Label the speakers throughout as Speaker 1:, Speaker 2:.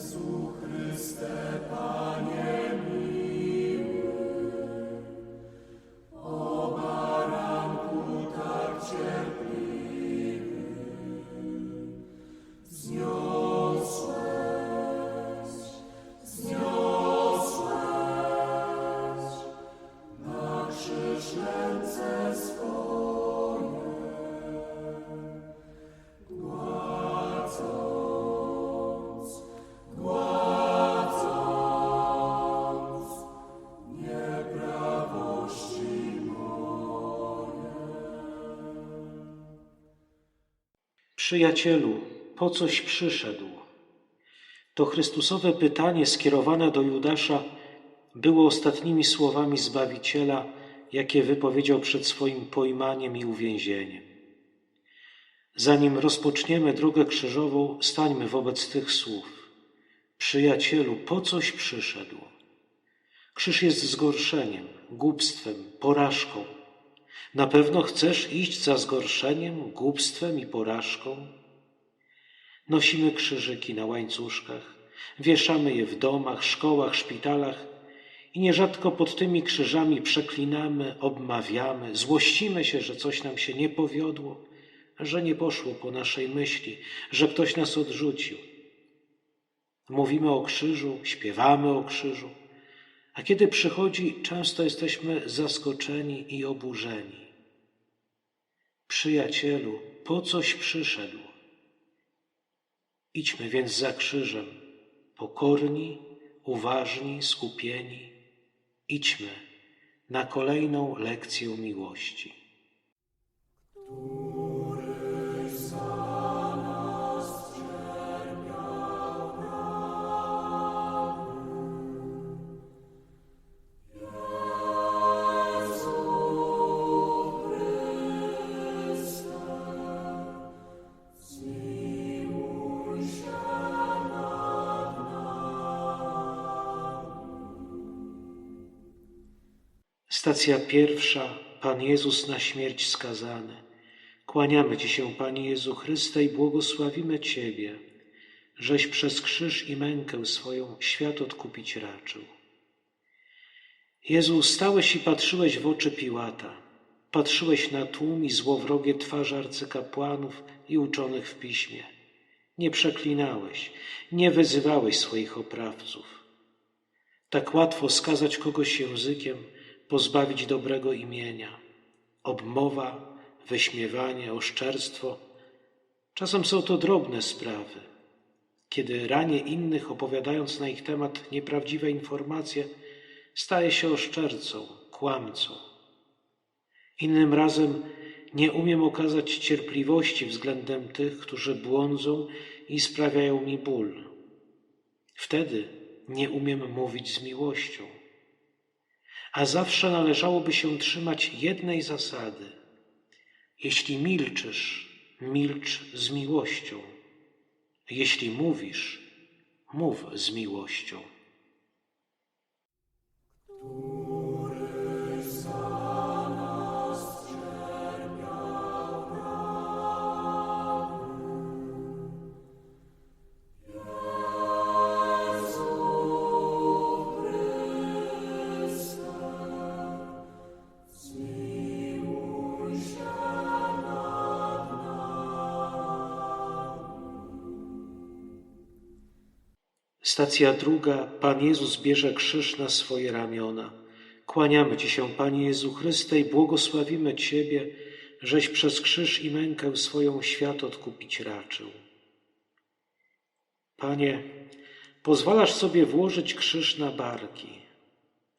Speaker 1: Jezu Chryste, Panie. Przyjacielu, po coś przyszedł? To Chrystusowe pytanie skierowane do Judasza było ostatnimi słowami Zbawiciela, jakie wypowiedział przed swoim pojmaniem i uwięzieniem. Zanim rozpoczniemy drogę krzyżową, stańmy wobec tych słów. Przyjacielu, po coś przyszedł? Krzyż jest zgorszeniem, głupstwem, porażką. Na pewno chcesz iść za zgorszeniem, głupstwem i porażką? Nosimy krzyżyki na łańcuszkach, wieszamy je w domach, szkołach, szpitalach i nierzadko pod tymi krzyżami przeklinamy, obmawiamy, złościmy się, że coś nam się nie powiodło, że nie poszło po naszej myśli, że ktoś nas odrzucił. Mówimy o krzyżu, śpiewamy o krzyżu, a kiedy przychodzi, często jesteśmy zaskoczeni i oburzeni. Przyjacielu, po coś przyszedł? Idźmy więc za krzyżem, pokorni, uważni, skupieni. Idźmy na kolejną lekcję miłości. Stacja pierwsza. Pan Jezus na śmierć skazany. Kłaniamy Ci się, Panie Jezu Chryste, i błogosławimy Ciebie, żeś przez krzyż i mękę swoją świat odkupić raczył. Jezu, stałeś i patrzyłeś w oczy Piłata, patrzyłeś na tłum i złowrogie twarze arcykapłanów i uczonych w piśmie. Nie przeklinałeś, nie wyzywałeś swoich oprawców. Tak łatwo skazać kogoś językiem, pozbawić dobrego imienia. Obmowa, wyśmiewanie, oszczerstwo. Czasem są to drobne sprawy. Kiedy ranię innych, opowiadając na ich temat nieprawdziwe informacje, staję się oszczercą, kłamcą. Innym razem nie umiem okazać cierpliwości względem tych, którzy błądzą i sprawiają mi ból. Wtedy nie umiem mówić z miłością a zawsze należałoby się trzymać jednej zasady. Jeśli milczysz, milcz z miłością. Jeśli mówisz, mów z miłością. Stacja druga. Pan Jezus bierze krzyż na swoje ramiona. Kłaniamy Ci się, Panie Jezu Chryste, i błogosławimy Ciebie, żeś przez krzyż i mękę swoją świat odkupić raczył. Panie, pozwalasz sobie włożyć krzyż na barki.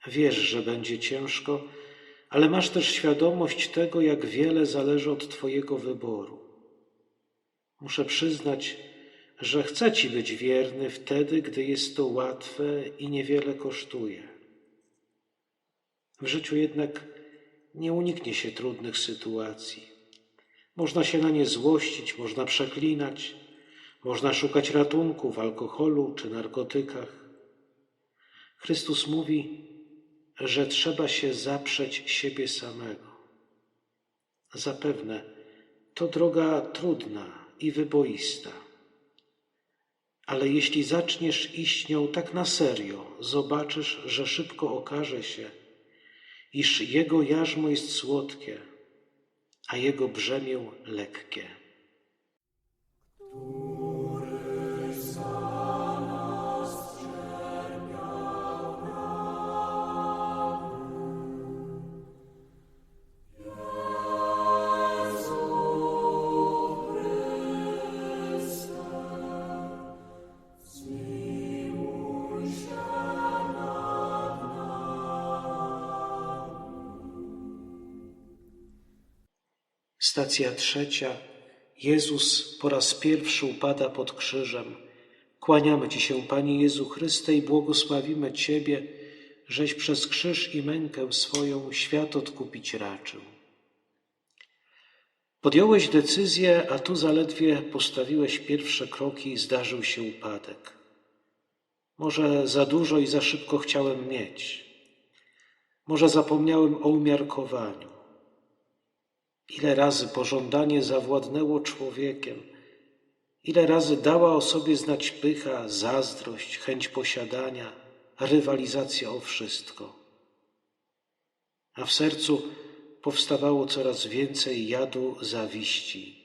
Speaker 1: Wiesz, że będzie ciężko, ale masz też świadomość tego, jak wiele zależy od Twojego wyboru. Muszę przyznać, że chcę Ci być wierny wtedy, gdy jest to łatwe i niewiele kosztuje. W życiu jednak nie uniknie się trudnych sytuacji. Można się na nie złościć, można przeklinać, można szukać ratunku w alkoholu czy narkotykach. Chrystus mówi, że trzeba się zaprzeć siebie samego. Zapewne to droga trudna i wyboista Ale jeśli zaczniesz iść nią tak na serio, zobaczysz, że szybko okaże się, iż jego jarzmo jest słodkie, a jego brzemię lekkie. Stacja trzecia. Jezus po raz pierwszy upada pod krzyżem. Kłaniamy Ci się, Panie Jezu Chryste, i błogosławimy Ciebie, żeś przez krzyż i mękę swoją świat odkupić raczył. Podjąłeś decyzję, a tu zaledwie postawiłeś pierwsze kroki i zdarzył się upadek. Może za dużo i za szybko chciałem mieć. Może zapomniałem o umiarkowaniu. Ile razy pożądanie zawładnęło człowiekiem, ile razy dała o sobie znać pycha, zazdrość, chęć posiadania, rywalizacja o wszystko. A w sercu powstawało coraz więcej jadu zawiści.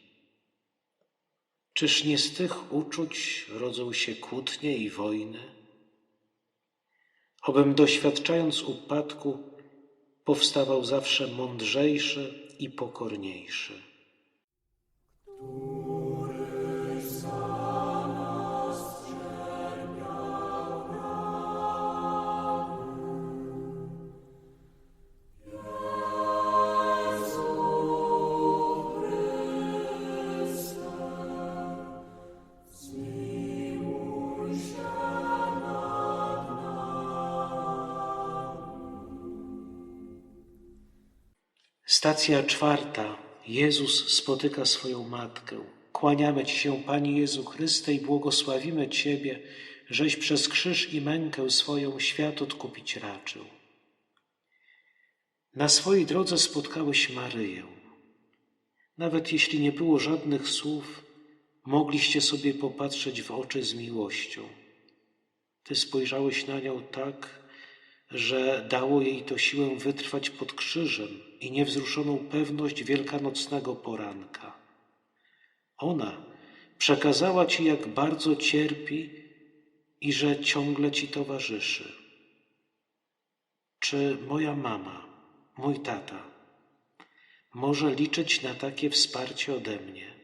Speaker 1: Czyż nie z tych uczuć rodzą się kłótnie i wojny? Obym doświadczając upadku, powstawał zawsze mądrzejszy i pokorniejszy. Stacja czwarta. Jezus spotyka swoją matkę. Kłaniamy Ci się, Pani Jezu Chryste, i błogosławimy Ciebie, żeś przez krzyż i mękę swoją świat odkupić raczył. Na swojej drodze spotkałeś Maryję. Nawet jeśli nie było żadnych słów, mogliście sobie popatrzeć w oczy z miłością. Ty spojrzałeś na nią tak, że dało jej to siłę wytrwać pod krzyżem i niewzruszoną pewność wielkanocnego poranka. Ona przekazała ci, jak bardzo cierpi i że ciągle ci towarzyszy. Czy moja mama, mój tata, może liczyć na takie wsparcie ode mnie?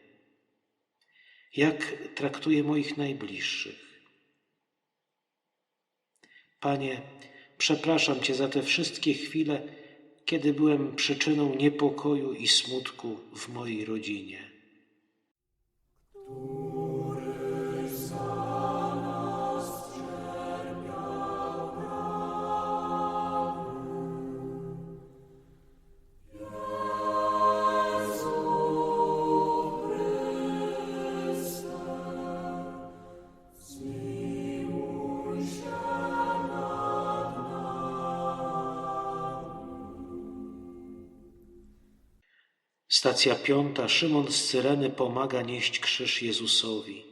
Speaker 1: Jak traktuje moich najbliższych? Panie, Przepraszam Cię za te wszystkie chwile, kiedy byłem przyczyną niepokoju i smutku w mojej rodzinie. Stacja piąta. Szymon z Cyreny pomaga nieść krzyż Jezusowi.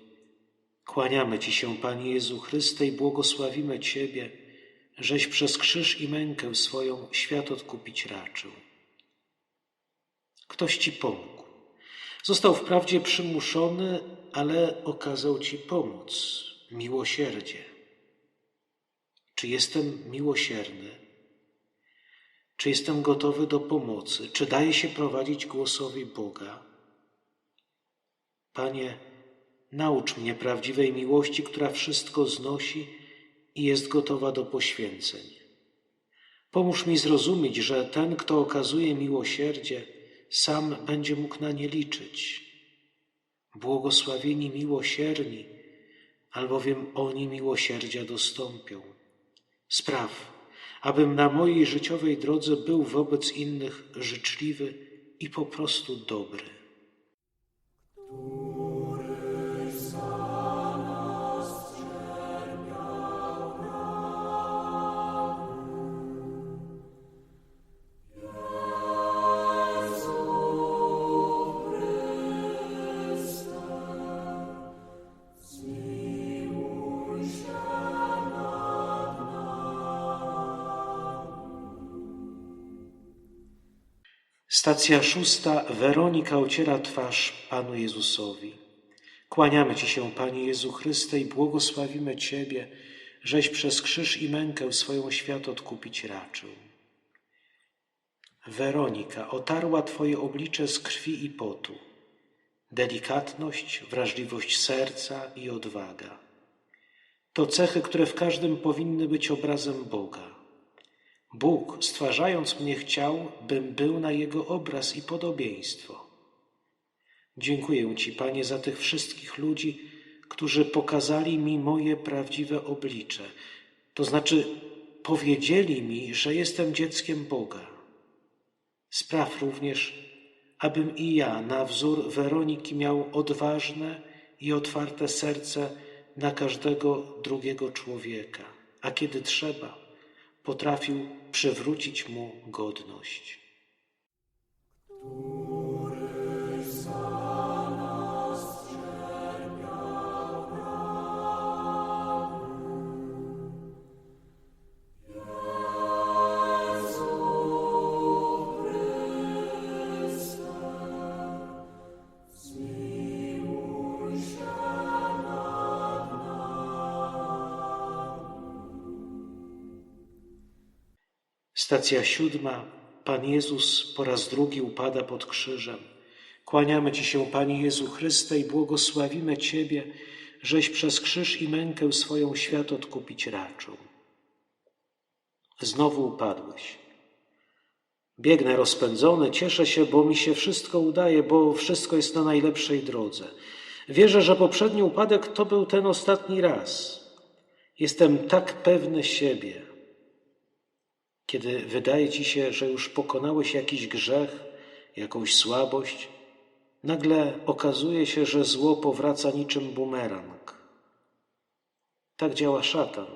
Speaker 1: Kłaniamy Ci się, Panie Jezu Chryste, i błogosławimy Ciebie, żeś przez krzyż i mękę swoją świat odkupić raczył. Ktoś Ci pomógł. Został wprawdzie przymuszony, ale okazał Ci pomoc, miłosierdzie. Czy jestem miłosierny? Czy jestem gotowy do pomocy? Czy daję się prowadzić głosowi Boga? Panie, naucz mnie prawdziwej miłości, która wszystko znosi i jest gotowa do poświęceń. Pomóż mi zrozumieć, że ten, kto okazuje miłosierdzie, sam będzie mógł na nie liczyć. Błogosławieni miłosierni, albowiem oni miłosierdzia dostąpią. Spraw, abym na mojej życiowej drodze był wobec innych życzliwy i po prostu dobry. Stacja szósta. Weronika ociera twarz Panu Jezusowi. Kłaniamy Ci się, Panie Jezu Chryste, i błogosławimy Ciebie, żeś przez krzyż i mękę swoją świat odkupić raczył. Weronika otarła Twoje oblicze z krwi i potu, delikatność, wrażliwość serca i odwaga. To cechy, które w każdym powinny być obrazem Boga. Bóg, stwarzając mnie, chciał, bym był na Jego obraz i podobieństwo. Dziękuję Ci, Panie, za tych wszystkich ludzi, którzy pokazali mi moje prawdziwe oblicze, to znaczy powiedzieli mi, że jestem dzieckiem Boga. Spraw również, abym i ja na wzór Weroniki miał odważne i otwarte serce na każdego drugiego człowieka, a kiedy trzeba, potrafił przywrócić mu godność. Stacja siódma. Pan Jezus po raz drugi upada pod krzyżem. Kłaniamy Ci się, Panie Jezu Chryste, i błogosławimy Ciebie, żeś przez krzyż i mękę swoją świat odkupić raczył. Znowu upadłeś. Biegnę rozpędzony, cieszę się, bo mi się wszystko udaje, bo wszystko jest na najlepszej drodze. Wierzę, że poprzedni upadek to był ten ostatni raz. Jestem tak pewny siebie. Kiedy wydaje ci się, że już pokonałeś jakiś grzech, jakąś słabość, nagle okazuje się, że zło powraca niczym bumerang. Tak działa szatan,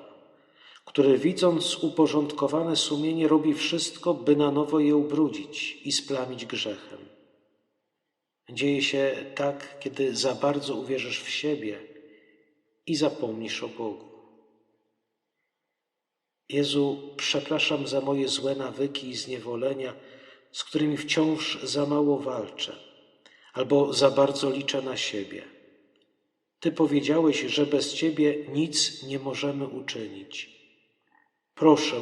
Speaker 1: który widząc uporządkowane sumienie robi wszystko, by na nowo je ubrudzić i splamić grzechem. Dzieje się tak, kiedy za bardzo uwierzysz w siebie i zapomnisz o Bogu. Jezu, przepraszam za moje złe nawyki i zniewolenia, z którymi wciąż za mało walczę, albo za bardzo liczę na siebie. Ty powiedziałeś, że bez Ciebie nic nie możemy uczynić. Proszę,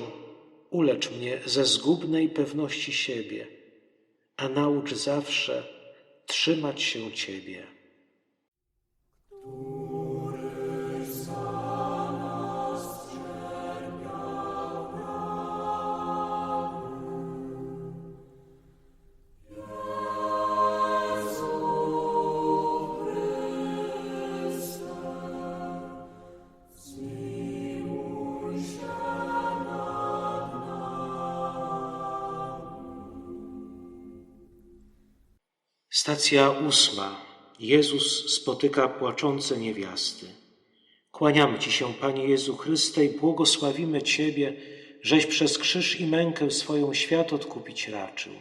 Speaker 1: ulecz mnie ze zgubnej pewności siebie, a naucz zawsze trzymać się Ciebie. Stacja ósma. Jezus spotyka płaczące niewiasty. Kłaniamy Ci się, Panie Jezu Chryste, i błogosławimy Ciebie, żeś przez krzyż i mękę swoją świat odkupić raczył.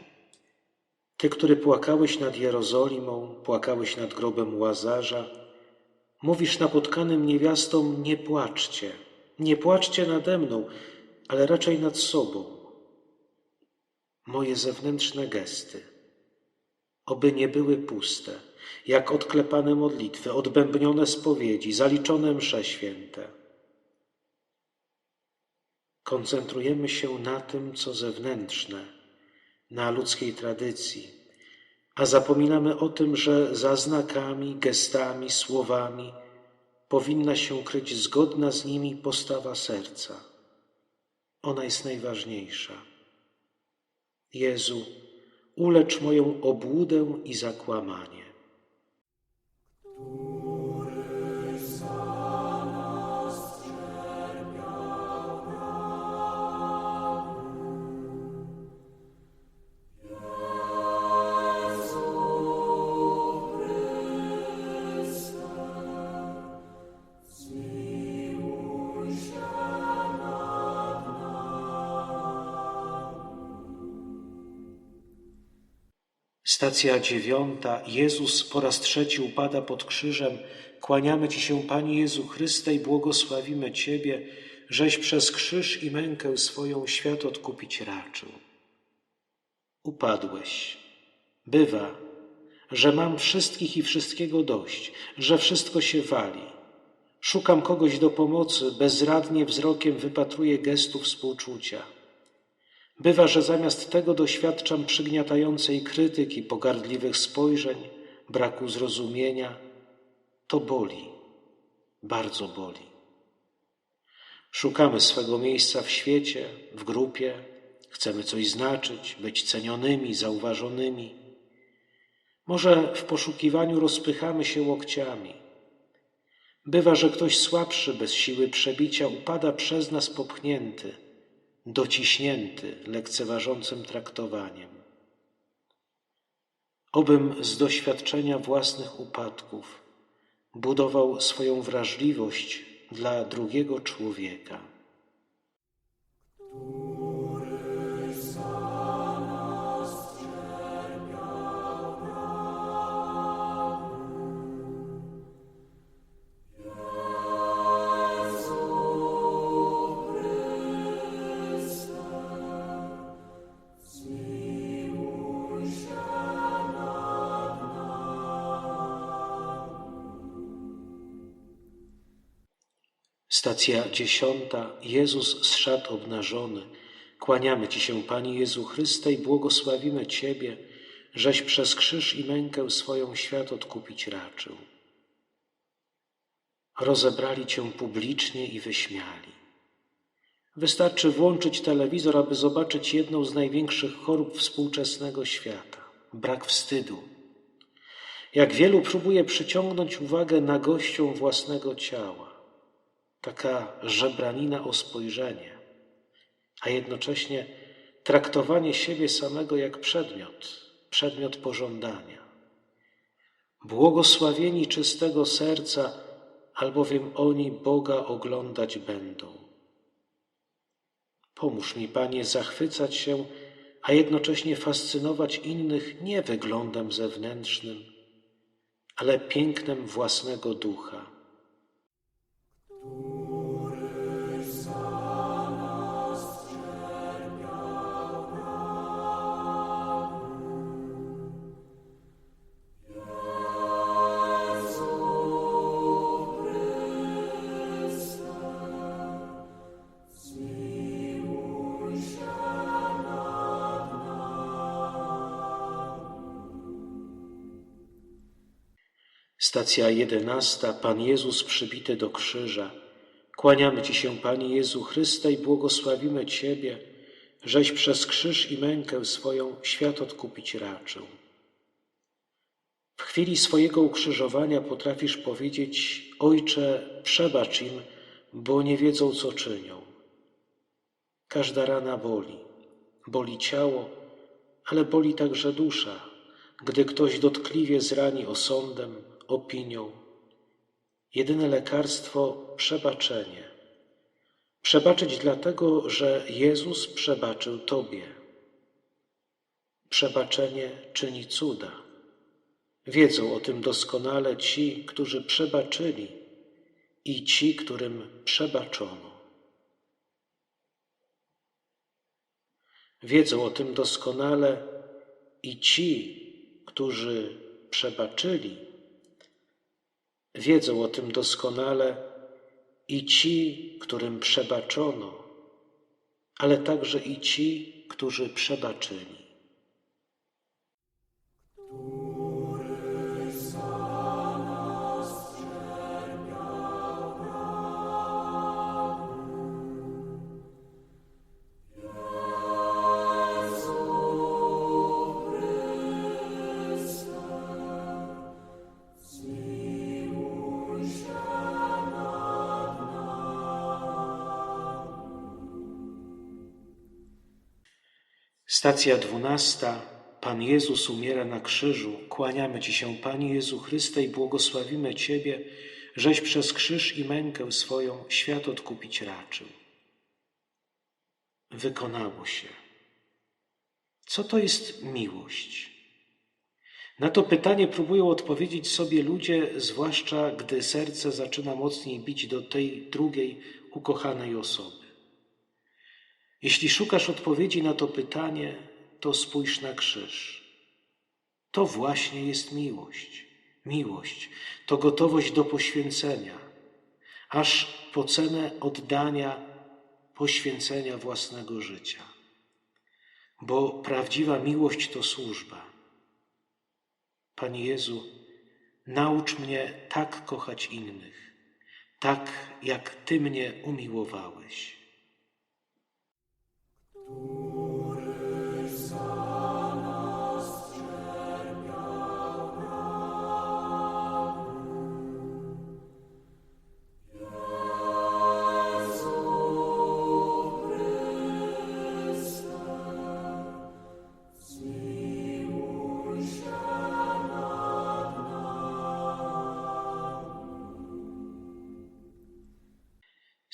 Speaker 1: Ty, który płakałeś nad Jerozolimą, płakałeś nad grobem Łazarza, mówisz napotkanym niewiastom, nie płaczcie, nie płaczcie nade mną, ale raczej nad sobą. Moje zewnętrzne gesty – oby nie były puste, jak odklepane modlitwy, odbębnione spowiedzi, zaliczone msze święte. Koncentrujemy się na tym, co zewnętrzne, na ludzkiej tradycji, a zapominamy o tym, że za znakami, gestami, słowami powinna się kryć zgodna z nimi postawa serca. Ona jest najważniejsza. Jezu, ulecz moją obłudę i zakłamanie. Stacja dziewiąta. Jezus po raz trzeci upada pod krzyżem. Kłaniamy Ci się, Panie Jezu Chryste, i błogosławimy Ciebie, żeś przez krzyż i mękę swoją świat odkupić raczył. Upadłeś. Bywa, że mam wszystkich i wszystkiego dość, że wszystko się wali. Szukam kogoś do pomocy, bezradnie wzrokiem wypatruję gestów współczucia. Bywa, że zamiast tego doświadczam przygniatającej krytyki, pogardliwych spojrzeń, braku zrozumienia. To boli, bardzo boli. Szukamy swego miejsca w świecie, w grupie, chcemy coś znaczyć, być cenionymi, zauważonymi. Może w poszukiwaniu rozpychamy się łokciami. Bywa, że ktoś słabszy, bez siły przebicia, upada przez nas popchnięty, dociśnięty lekceważącym traktowaniem. Obym z doświadczenia własnych upadków budował swoją wrażliwość dla drugiego człowieka. Stacja dziesiąta. Jezus z szat obnażony. Kłaniamy Ci się, Panie Jezu Chryste, i błogosławimy Ciebie, żeś przez krzyż i mękę swoją świat odkupić raczył. Rozebrali Cię publicznie i wyśmiali. Wystarczy włączyć telewizor, aby zobaczyć jedną z największych chorób współczesnego świata brak wstydu. Jak wielu próbuje przyciągnąć uwagę na gością własnego ciała taka żebranina o spojrzenie, a jednocześnie traktowanie siebie samego jak przedmiot, przedmiot pożądania. Błogosławieni czystego serca, albowiem oni Boga oglądać będą. Pomóż mi, Panie, zachwycać się, a jednocześnie fascynować innych nie wyglądem zewnętrznym, ale pięknem własnego ducha Stacja jedenasta. Pan Jezus przybity do krzyża. Kłaniamy Ci się, Panie Jezu Chryste, i błogosławimy Ciebie, żeś przez krzyż i mękę swoją świat odkupić raczył. W chwili swojego ukrzyżowania potrafisz powiedzieć: Ojcze, przebacz im, bo nie wiedzą, co czynią. Każda rana boli. Boli ciało, ale boli także dusza, gdy ktoś dotkliwie zrani osądem, opinią. Jedyne lekarstwo przebaczenie. Przebaczyć dlatego, że Jezus przebaczył Tobie. Przebaczenie czyni cuda. Wiedzą o tym doskonale ci, którzy przebaczyli i ci, którym przebaczono. Wiedzą o tym doskonale i ci, którzy przebaczyli Wiedzą o tym doskonale i ci, którym przebaczono, ale także i ci, którzy przebaczyli. Stacja dwunasta. Pan Jezus umiera na krzyżu. Kłaniamy Ci się, Panie Jezu Chryste, i błogosławimy Ciebie, żeś przez krzyż i mękę swoją świat odkupić raczył. Wykonało się. Co to jest miłość? Na to pytanie próbują odpowiedzieć sobie ludzie, zwłaszcza gdy serce zaczyna mocniej bić do tej drugiej ukochanej osoby. Jeśli szukasz odpowiedzi na to pytanie, to spójrz na krzyż. To właśnie jest miłość. Miłość to gotowość do poświęcenia, aż po cenę oddania, poświęcenia własnego życia. Bo prawdziwa miłość to służba. Panie Jezu, naucz mnie tak kochać innych, tak jak Ty mnie umiłowałeś.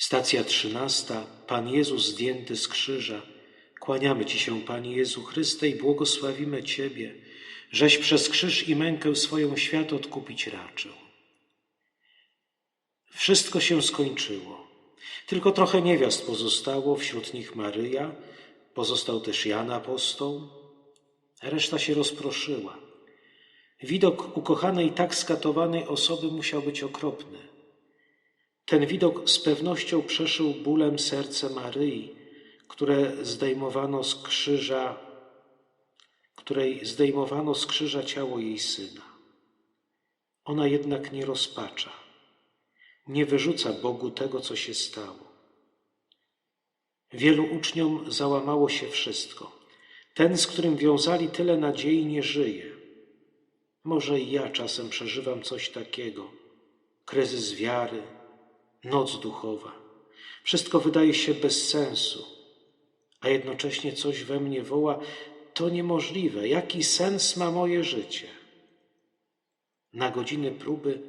Speaker 1: Stacja trzynasta. Pan Jezus zdjęty z krzyża. Kłaniamy Ci się, Panie Jezu Chryste, i błogosławimy Ciebie, żeś przez krzyż i mękę swoją świat odkupić raczył. Wszystko się skończyło. Tylko trochę niewiast pozostało, wśród nich Maryja, pozostał też Jan Apostoł. Reszta się rozproszyła. Widok ukochanej, tak skatowanej osoby musiał być okropny. Ten widok z pewnością przeszył bólem serce Maryi, które zdejmowano z krzyża, której zdejmowano z krzyża ciało jej syna. Ona jednak nie rozpacza, nie wyrzuca Bogu tego, co się stało. Wielu uczniom załamało się wszystko. Ten, z którym wiązali tyle nadziei, nie żyje. Może i ja czasem przeżywam coś takiego. Kryzys wiary, noc duchowa. Wszystko wydaje się bez sensu, a jednocześnie coś we mnie woła: To niemożliwe. Jaki sens ma moje życie? Na godziny próby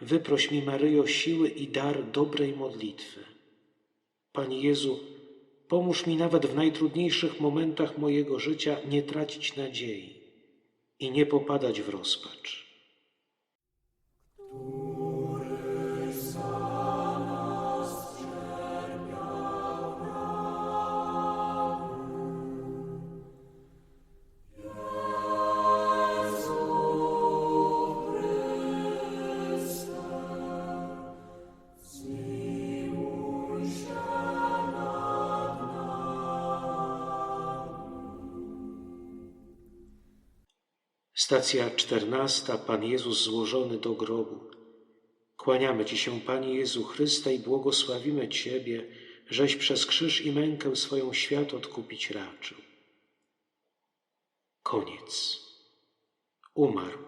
Speaker 1: wyproś mi, Maryjo, siły i dar dobrej modlitwy. Panie Jezu, pomóż mi nawet w najtrudniejszych momentach mojego życia nie tracić nadziei i nie popadać w rozpacz. Stacja czternasta. Pan Jezus złożony do grobu. Kłaniamy Ci się, Panie Jezu Chryste, i błogosławimy Ciebie, żeś przez krzyż i mękę swoją świat odkupić raczył. Koniec. Umarł.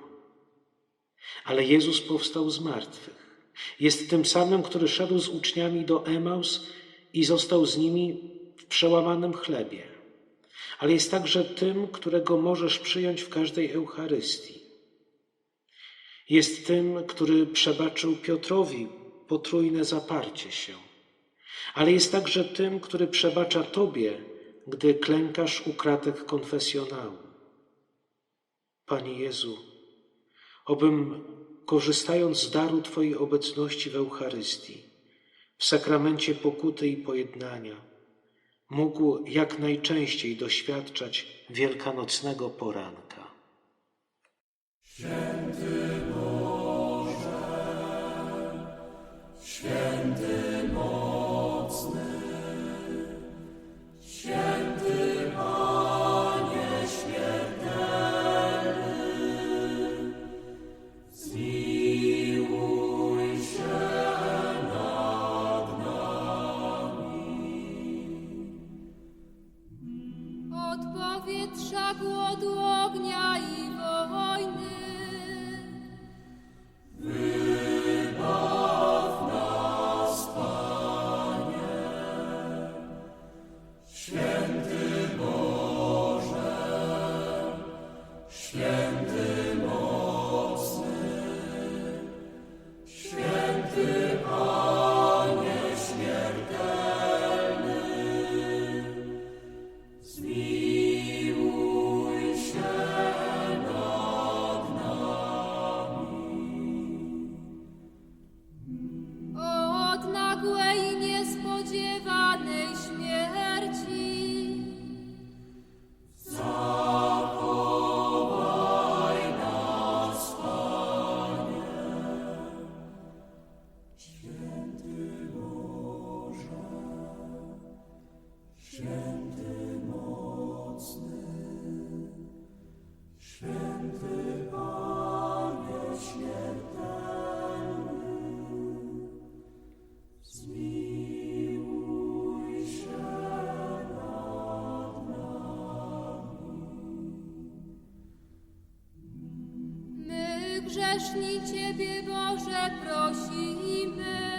Speaker 1: Ale Jezus powstał z martwych. Jest tym samym, który szedł z uczniami do Emaus i został z nimi w przełamanym chlebie ale jest także tym, którego możesz przyjąć w każdej Eucharystii. Jest tym, który przebaczył Piotrowi potrójne zaparcie się, ale jest także tym, który przebacza Tobie, gdy klękasz u kratek konfesjonału. Panie Jezu, obym korzystając z daru Twojej obecności w Eucharystii, w sakramencie pokuty i pojednania, mógł jak najczęściej doświadczać wielkanocnego poranka. Święty
Speaker 2: Wysześnij Ciebie, Boże, prosimy.